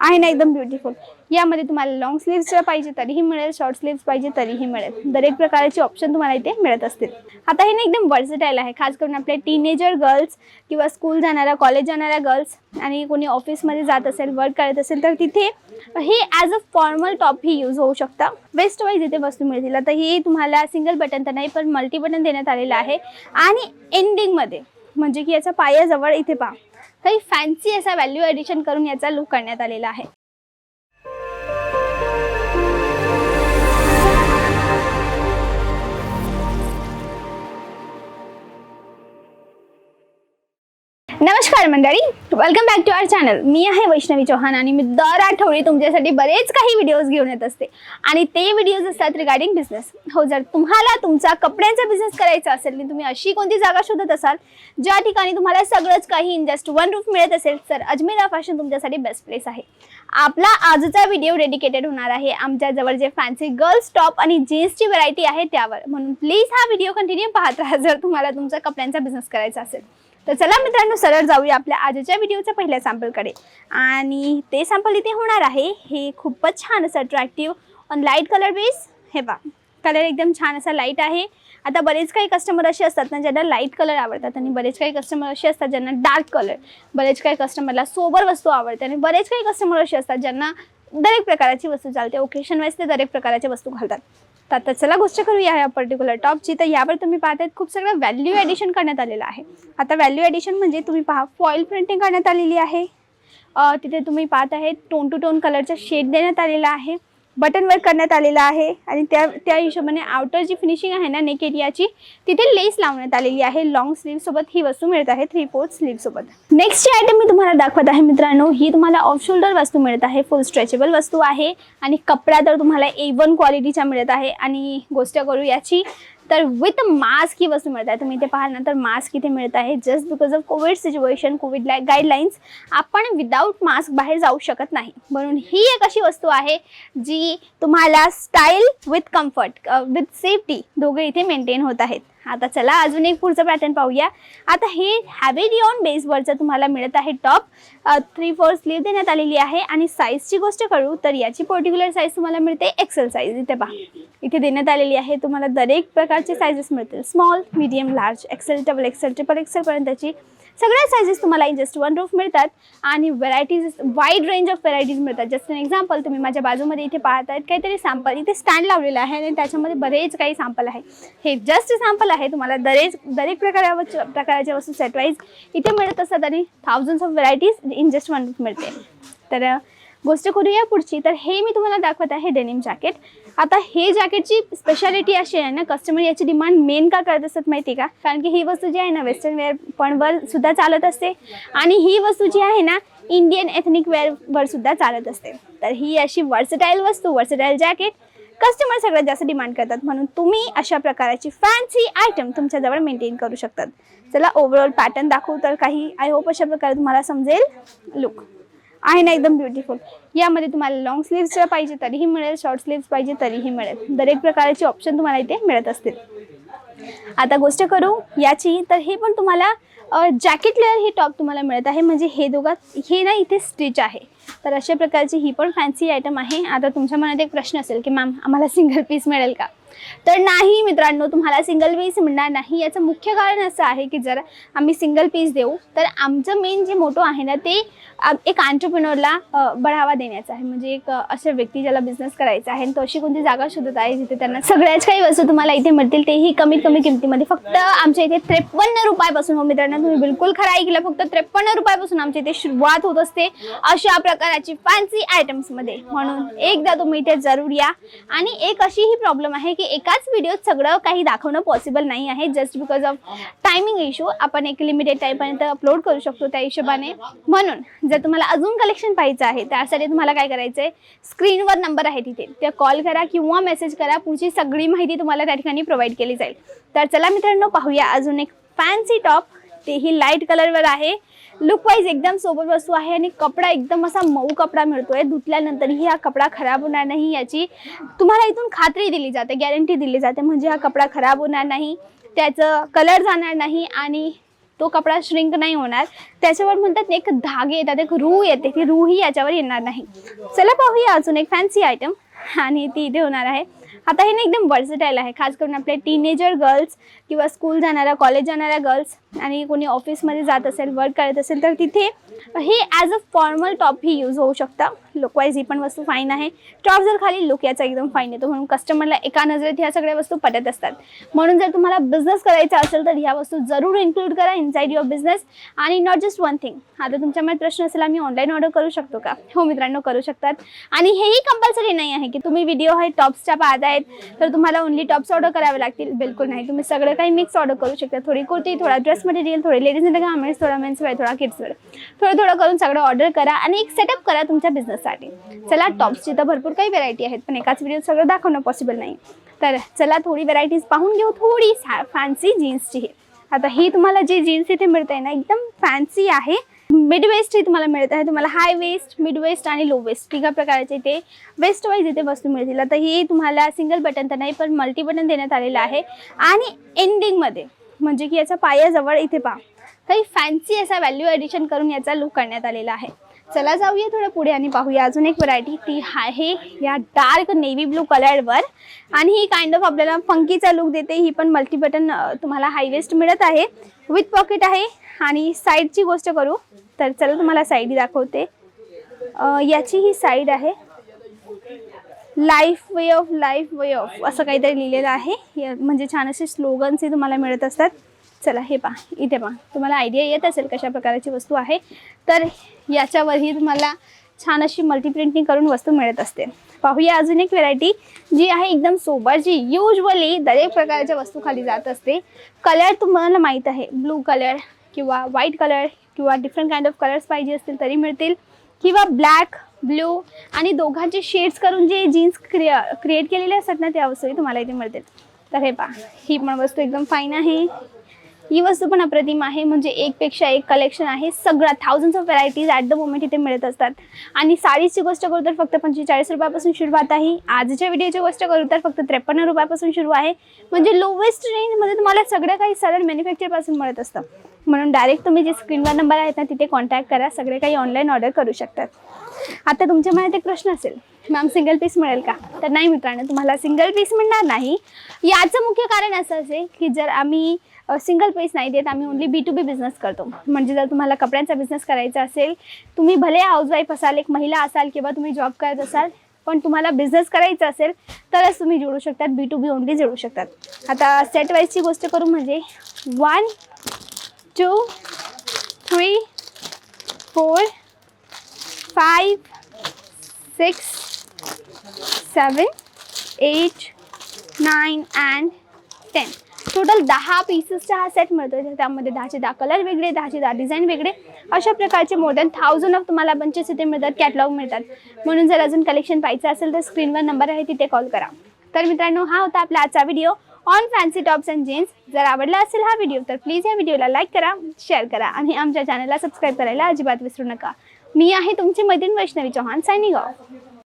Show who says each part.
Speaker 1: आहे ना एकदम ब्युटिफुल यामध्ये तुम्हाला लॉंग स्लीव्स पाहिजे तरीही मिळेल शॉर्ट स्लीव्स पाहिजे तरीही मिळेल. दरेक प्रकारचे ऑप्शन तुम्हाला इथे मिळत असतील. आता हे ना एकदम वर्सटाईल आहे. खास करून आपले टीनेजर गर्ल्स किंवा स्कूल जाणाऱ्या कॉलेज जाणाऱ्या गर्ल्स आणि कोणी ऑफिसमध्ये जात असेल वर्क करत असेल तर तिथे हे ॲज अ फॉर्मल टॉप ही यूज होऊ शकता. वेस्ट वाईज इथे वस्तू मिळतील. आता ही तुम्हाला सिंगल बटन तर नाही पण मल्टी बटन देण्यात आलेलं आहे. आणि एंडिंगमध्ये म्हणजे की याचा पायाजवळ इथे पहा. काही फॅन्सी असा व्हॅल्यू ॲडिशन करून याचा लुक करण्यात आलेला आहे. मंडळी welcome back to our channel मी आहे वैष्णवी चौहान आणि मी दर आठवडी तुमच्यासाठी बरेच काही व्हिडिओज घेऊन येत असते. आणि ते व्हिडिओज असतात रिगार्डिंग बिझनेस हो जर तुम्हाला तुमचा कपड्यांचा बिझनेस करायचा असेल आणि तुम्ही अशी कोणती जागा शोधत असाल ज्या ठिकाणी तुम्हाला सगळंच काही इन जस्ट वन रूफ मिळत असेल तर अजमेरा फॅशन तुमच्यासाठी बेस्ट प्लेस आहे. आपला आजचा व्हिडिओ डेडिकेटेड होणार आहे आमच्या जवळ जे फॅन्सी गर्ल्स टॉप आणि जीन्सची व्हरायटी आहे त्यावर. म्हणून प्लीज हा व्हिडिओ कंटिन्यू पाहत राहा जर तुम्हाला तुमचा कपड्यांचा बिझनेस करायचा असेल. तर चला मित्रांनो सरळ जाऊया आपल्या आजच्या व्हिडिओच्या पहिल्या सॅम्पलकडे आणि ते सॅम्पल इथे होणार आहे. हे खूपच छान असं attractive on light colour base हे बा कलर एकदम छान असा लाइट आहे. आता बरेच काही कस्टमर असे असतात ना ज्यांना लाइट कलर आवडतात आणि बरेच काही कस्टमर असे असतात ज्यांना डार्क कलर बरेच काही कस्टमरला सोबर वस्तू आवडते आणि बरेच काही कस्टमर असे असतात ज्यांना दरेक प्रकाराची वस्तू चालते. ओकेशन वाईज ते दरेक प्रकाराच्या वस्तू घालतात. तर आता चला गोष्ट करूया या पर्टिक्युलर टॉपची तर यावर तुम्ही पाहतात खूप सगळं व्हॅल्यू ॲडिशन करण्यात आलेलं आहे. आता व्हॅल्यू ॲडिशन म्हणजे तुम्ही पहा फॉईल प्रिंटिंग करण्यात आलेली आहे. तिथे तुम्ही पाहत आहे टोन टू टोन कलरचा शेड देण्यात आलेला आहे. बटन वर्क करण्यात आलेला आहे आणि त्या त्या हिशोबाने आउटर जी फिनिशिंग आहे ना नेक एरियाची तिथे लेस लावण्यात आलेली आहे. लॉंग स्लीवसोबत ही वस्तू मिळत आहे थ्री फोर्थ स्लीवसोबत नेक्स्ट नेक्स्ट आयटम मी तुम्हाला दाखवत आहे मित्रांनो. ही तुम्हाला ऑफ शोल्डर वस्तू मिळत आहे. फुल स्ट्रेचेबल वस्तू आहे. आणि कपडा तर तुम्हाला ए वन क्वालिटीचा मिळत आहे. आणि गोष्ट करू याची तर विथ मास्क ही वस्तू मिळत आहे. तुम्ही इथे पाहाल ना तर मास्क इथे मिळत आहे. Just because of Covid situation Covid guidelines आपण विदाऊट मास्क बाहेर जाऊ शकत नाही. म्हणून ही एक अशी वस्तू आहे जी तुम्हाला style with comfort with safety दोघे इथे मेंटेन होत आहेत. आता चला अजून एक पुढचं पॅटर्न पाहूया. आता हे हॅवेरिऑन बेसवरचं तुम्हाला मिळत आहे टॉप थ्री फोर स्लीव देण्यात आलेली आहे आणि साईजची गोष्ट करू तर याची पर्टिक्युलर साईज तुम्हाला मिळते एक्सेल साईज इथे पहा. इथे देण्यात आलेली आहे तुम्हाला दरेक प्रकारचे साईजेस मिळतील. Small medium large XL double XL triple एक्सेलपर्यंतची सगळ्या सायझेस तुम्हाला इन जस्ट वन रूफ मिळतात आणि varieties wide range of varieties मिळतात. जस्ट एन एक्झाम्पल तुम्ही माझ्या बाजूमध्ये इथे पाहत आहेत काहीतरी सॅम्पल इथे स्टँड लावलेलं आहे आणि त्याच्यामध्ये बरेच काही सॅम्पल आहे. हे जस्ट सॅम्पल आहे. तुम्हाला दरेच दरेक प्रकारा प्रकाराच्या वस्तू सेटवाईज इथे मिळत असतात आणि thousands of varieties in just one roof मिळते. तर गोष्ट करूया पुढची. तर हे मी तुम्हाला दाखवत आहे डेनिम जॅकेट आता हे जॅकेटची स्पेशालिटी अशी आहे ना कस्टमर याची डिमांड मेन का करत असतात माहिती का? कारण की ही वस्तू जी आहे ना वेस्टर्न वेअर पण वर सुद्धा चालत असते. आणि ही वस्तू जी आहे ना इंडियन एथनिक वेअर वर सुद्धा चालत असते. तर ही अशी वर्सटाईल वस्तू वर्सटाईल जॅकेट कस्टमर सगळ्यात जास्त डिमांड करतात. म्हणून तुम्ही अशा प्रकारची फॅन्सी आयटम तुमच्याजवळ मेंटेन करू शकतात. चला ओव्हरऑल पॅटर्न दाखवू तर काही. आय होप अशा प्रकारे तुम्हाला समजेल. लुक आहे ना एकदम ब्युटिफुल यामध्ये तुम्हाला लॉंग स्लीव्स पाहिजे तरीही मिळेल शॉर्ट स्लीव्स पाहिजे तरीही मिळेल. दरेक प्रकारचे ऑप्शन तुम्हाला इथे मिळत असतील. आता गोष्ट करू याची तर हे पण तुम्हाला जॅकेट लेअर ही टॉप तुम्हाला मिळत आहे. म्हणजे हे दोघात हे ना इथे स्टिच आहे. तर अशा प्रकारची ही पण फॅन्सी आयटम आहे. आता तुमच्या मनात एक प्रश्न असेल की मॅम आम्हाला सिंगल पीस मिळेल का? तर नाही मित्रांनो तुम्हाला सिंगल पीस मिळणार नाही. याचं मुख्य कारण असं आहे की जर आम्ही सिंगल पीस देऊ तर आमचं मेन जे मोटो आहे ना ते एक आंटरप्रिनरला बढावा देण्याचा आहे. म्हणजे एक अशा व्यक्ती ज्याला बिझनेस करायचा आहे आणि तो अशी कोणती जागा शोधत आहे जिथे त्यांना सगळ्याच काही वस्तू तुम्हाला इथे मिळतील तेही कमीत कमी किमतीमध्ये. फक्त आमच्या इथे त्रेपन्न रुपयापासून हो मित्रांनो तुम्ही बिलकुल खरं ऐकलं फक्त त्रेपन्न रुपयापासून आमच्या इथे सुरुवात होत असते अशा प्रकाराची फॅन्सी आयटम्समध्ये म्हणून एकदा तुम्ही इथे जरूर या. आणि एक अशी ही प्रॉब्लेम आहे की एकाच व्हिडिओत सगळं काही दाखवणं पॉसिबल नाही आहे. Just because of timing issue आपण एक लिमिटेड टाईमपर्यंत अपलोड करू शकतो त्या हिशोबाने. म्हणून जर तुम्हाला अजून कलेक्शन पाहिजे आहे त्यासाठी तुम्हाला काय करायचं आहे स्क्रीनवर नंबर आहे तिथे. त्या कॉल करा किंवा मेसेज करा पुढची सगळी माहिती तुम्हाला त्या ठिकाणी प्रोव्हाइड केली जाईल. तर चला मित्रांनो पाहूया अजून एक फॅन्सी टॉप तेही लाइट कलरवर आहे. लुक वाईज एकदम सोबत वस्तू आहे आणि कपडा एकदम असा मऊ कपडा मिळतोय. धुतल्यानंतरही हा कपडा खराब होणार नाही याची तुम्हाला इथून खात्री दिली जाते गॅरंटी दिली जाते. म्हणजे हा कपडा खराब होणार नाही त्याचं कलर जाणार नाही आणि तो कपडा श्रिंक नाही होणार. त्याच्यावर म्हणतात एक धागे येतात एक रूह येते. ती रूही याच्यावर येणार नाही. चला पाहूया अजून एक फॅन्सी आयटम आणि ती इथे होणार आहे. आता हे ना एकदम वर्सटाईल आहे. खास करून आपले टीनेजर गर्ल्स किंवा स्कूल जाणाऱ्या कॉलेज जाणाऱ्या गर्ल्स आणि कोणी ऑफिसमध्ये जात असेल वर्क करत असेल तर तिथे हे ॲज अ फॉर्मल टॉप ही यूज होऊ शकतं. लुकवाईज ही पण वस्तू फाईन आहे. टॉप जर खाली लुक याचा एकदम फाईन येतो. म्हणून कस्टमरला एका नजरेत ह्या सगळ्या वस्तू पटत असतात. म्हणून जर तुम्हाला बिझनेस करायचा असेल तर ह्या वस्तू जरूर इन्क्लूड करा इनसाईड युअर बिझनेस आणि नॉट जस्ट वन थिंग आता तुमच्यामध्ये प्रश्न असेल आम्ही ऑनलाईन ऑर्डर करू शकतो का? हो मित्रांनो करू शकतात. आणि हेही कंपल्सरी नाही आहे की तुम्ही व्हिडिओ हे टॉप्सच्या आहेत तर तुम्हाला ओनली टॉप्स ऑर्डर करावे लागतील. बिलकुल नाही. तुम्ही सगळं काही मिक्स ऑर्डर करू शकता. थोडी कुर्ती थोडा ड्रेस मटेरियल थोडे लेडीज इन गार्मेंट्स थोडा मेन्स वेअर थोडा किड्स वेअर थोडं थोडं करून सगळं ऑर्डर करा आणि एक सेटअप करा तुमच्या बिझनेससाठी चला टॉप्सची तर भरपूर काही व्हरायटी आहेत पण एकाच व्हिडिओ सगळं दाखवणं पॉसिबल नाही. तर चला थोडी व्हरायटीज पाहून घेऊ. थोडी फॅन्सी जीन्सची ही. आता ही तुम्हाला जी जीन्स इथे मिळते ना एकदम फॅन्सी आहे. मिड वेस्ट ही तुम्हाला मिळत आहे. तुम्हाला हाय वेस्ट मिड वेस्ट आणि लो वेस्ट तिघा प्रकारचे इथे वेस्ट वाईज इथे वस्तू मिळतील. आता ही तुम्हाला सिंगल बटन तर नाही पण मल्टी बटन देण्यात आलेलं आहे. आणि एंडिंगमध्ये म्हणजे की याचा पायाजवळ इथे पहा. काही फॅन्सी असा व्हॅल्यू ॲडिशन करून याचा लुक करण्यात आलेला आहे. चला जाऊया थोडं पुढे आणि पाहूया. अजून एक व्हरायटी ती आहे या डार्क नेव्ही ब्लू कलरवर आणि ही काइंड ऑफ आपल्याला फंकीचा लुक देते. ही पण मल्टी बटन तुम्हाला हायवेस्ट मिळत आहे. विथ पॉकेट आहे. आणि साईडची गोष्ट करू. तर चला तुम्हाला साईड दाखवते. याची ही साईड आहे. Life way of life way of असं काहीतरी लिहिलेलं आहे. म्हणजे छान असे स्लोगन्स हे तुम्हाला मिळत असतात. चला हे पहा इथे पहा. तुम्हाला आयडिया येत असेल कशा प्रकारची वस्तू आहे. तर याच्यावरही तुम्हाला छान अशी मल्टीप्रिंटिंग करून वस्तू मिळत असते पाहूया अजून एक व्हेरायटी जी आहे एकदम सोबर जी युजली दरेक प्रकारच्या वस्तू खाली जात असते. कलर तुम्हाला माहीत आहे. ब्लू कलर किंवा व्हाईट कलर किंवा डिफरंट काइंड ऑफ कलर्स पाहिजे असतील तरी मिळतील. किंवा ब्लॅक ब्ल्यू आणि दोघांचे शेड्स करून जे जीन्स क्रिया क्रिएट केलेले असतात ना त्या वस्तूही तुम्हाला इथे मिळतील. तर हे पहा ही पण वस्तू एकदम फाईन आहे. ही वस्तू पण अप्रतिम आहे म्हणजे एकपेक्षा एक कलेक्शन आहे. सगळ्या thousands of varieties at the moment इथे मिळत असतात. आणि साडीची गोष्ट करू तर फक्त पंचेचाळीस रुपयापासून सुरुवात आहे आजच्या व्हिडिओची गोष्ट करू तर फक्त त्रेपन्न रुपयापासून सुरू आहे. म्हणजे लोवेस्ट रेंजमध्ये तुम्हाला सगळं काही सरळ मॅन्युफॅक्चरपासून मिळत असतं. म्हणून डायरेक्ट तुम्ही जे स्क्रीनवर नंबर आहेत ना तिथे कॉन्टॅक्ट करा. सगळे काही ऑनलाईन ऑर्डर करू शकतात. आता तुमच्या मनात एक प्रश्न असेल मॅम सिंगल पीस मिळेल का? तर नाही मित्रांनो तुम्हाला सिंगल पीस मिळणार नाही. याचं मुख्य कारण असं असेल की जर आम्ही सिंगल पीस नाही देत आम्ही only B to B business करतो. म्हणजे जर तुम्हाला कपड्यांचा बिझनेस करायचा असेल तुम्ही भले हाऊसवाईफ असाल एक महिला असाल किंवा तुम्ही जॉब करत असाल पण तुम्हाला बिझनेस करायचा असेल तरच तुम्ही जोडू शकतात बी टू बी ओनली जोडू शकतात. आता सेट वाईजची गोष्ट करू म्हणजे one two, three four five, six seven eight nine and ten total दहा पीसेसचा हा सेट मिळतो. त्यामध्ये दहाचे दहा कलर वेगळे दहाचे दहा डिझाईन वेगळे. अशा प्रकारचे मोर दॅन थाउजंड ऑफ तुम्हाला बंचेस इथे मिळतात कॅटलॉग मिळतात. म्हणून जर अजून कलेक्शन पाहिजे असेल तर स्क्रीनवर नंबर आहे तिथे कॉल करा. तर मित्रांनो हा होता आपला आजचा video on fancy tops and jeans जर आवडला असेल हा व्हिडिओ तर प्लीज या व्हिडिओला लाईक करा शेअर करा आणि आमच्या चॅनलला सबस्क्राईब करायला अजिबात विसरू नका. मी आहे तुमची मैत्रीण वैष्णवी चौहान सायनिंग ऑफ